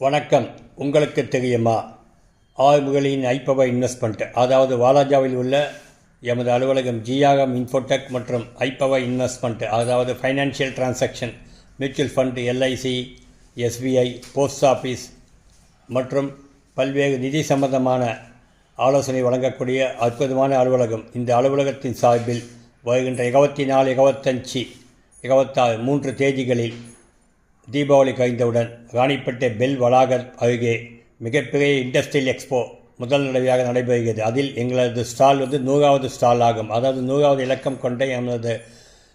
வணக்கம். உங்களுக்கு தெரியுமா? ஆய்வுகளின் ஐப்பவ இன்வெஸ்ட்மெண்ட். அதாவது வாலாஜாவில் உள்ள எமது அலுவலகம் ஜியாகம் இன்ஃபோடெக் மற்றும் ஐப்பவ இன்வெஸ்ட்மெண்ட். அதாவது financial transaction mutual fund LIC SBI post office மற்றும் பல்வேறு நிதி சம்பந்தமான ஆலோசனை வழங்கக்கூடிய அற்புதமான அலுவலகம். இந்த அலுவலகத்தின் சார்பில் வருகின்ற இருபத்தி நாலு இருபத்தஞ்சி இருபத்தாறு மூன்று தேதிகளில் தீபாவளி கழிந்தவுடன் ராணிப்பேட்டை பெல் வளாக அருகே மிகப்பெரிய இண்டஸ்ட்ரியல் எக்ஸ்போ முதல் தடவையாக நடைபெறுகிறது. அதில் எங்களது ஸ்டால் வந்து நூறாவது ஸ்டால் ஆகும். அதாவது நூறாவது இலக்கம் கொண்ட எமது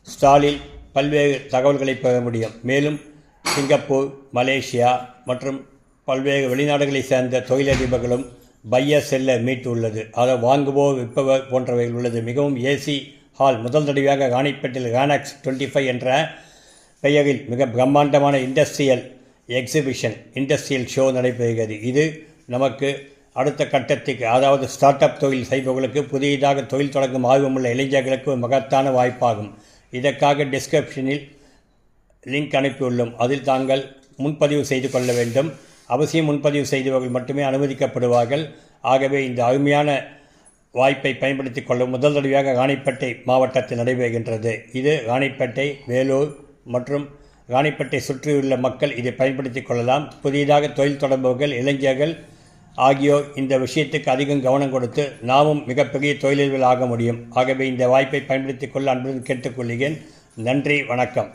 ஸ்டாலில் பல்வேறு தகவல்களை பெற முடியும். மேலும் சிங்கப்பூர் மலேசியா மற்றும் பல்வேறு வெளிநாடுகளைச் சேர்ந்த தொழிலதிபர்களும் பைய செல்ல மீட்டு உள்ளது. அதை வாங்குவோர் விற்பவர் போன்றவைகள் உள்ளது. மிகவும் ஏசி ஹால் முதல் தடவையாக ராணிப்பேட்டில் ரானாக்ஸ் டுவெண்ட்டி ஃபைவ் என்ற பெயரில் மிக பிரம்மாண்டமான இண்டஸ்ட்ரியல் எக்ஸிபிஷன் இண்டஸ்ட்ரியல் ஷோ நடைபெறுகிறது. இது நமக்கு அடுத்த கட்டத்துக்கு அதாவது ஸ்டார்ட் அப் தொழில் செய்பவர்களுக்கு புதியதாக தொழில் தொடங்கும் ஆர்வமுள்ள இளைஞர்களுக்கு ஒரு மகத்தான வாய்ப்பாகும். இதற்காக டிஸ்கிரிப்ஷனில் லிங்க் அனுப்பியுள்ளோம். அதில் தாங்கள் முன்பதிவு செய்து கொள்ள வேண்டும். அவசியம் முன்பதிவு செய்தவர்கள் மட்டுமே அனுமதிக்கப்படுவார்கள். ஆகவே இந்த அருமையான வாய்ப்பை பயன்படுத்தி கொள்ள முதல் தடவையாக ராணிப்பேட்டை மாவட்டத்தில் நடைபெறுகின்றது. இது ராணிப்பேட்டை வேலூர் மற்றும் ராணிப்பேட்டை சுற்றியுள்ள மக்கள் இதை பயன்படுத்தி கொள்ளலாம். புதியதாக தொழில் தொடர்பவர்கள் இளைஞர்கள் ஆகியோர் இந்த விஷயத்துக்கு அதிகம் கவனம் கொடுத்து நாமும் மிகப்பெரிய தொழிலதிபர்கள் ஆக முடியும். ஆகவே இந்த வாய்ப்பை பயன்படுத்திக் கொள்ள அன்புடன் கேட்டுக்கொள்கிறேன். நன்றி வணக்கம்.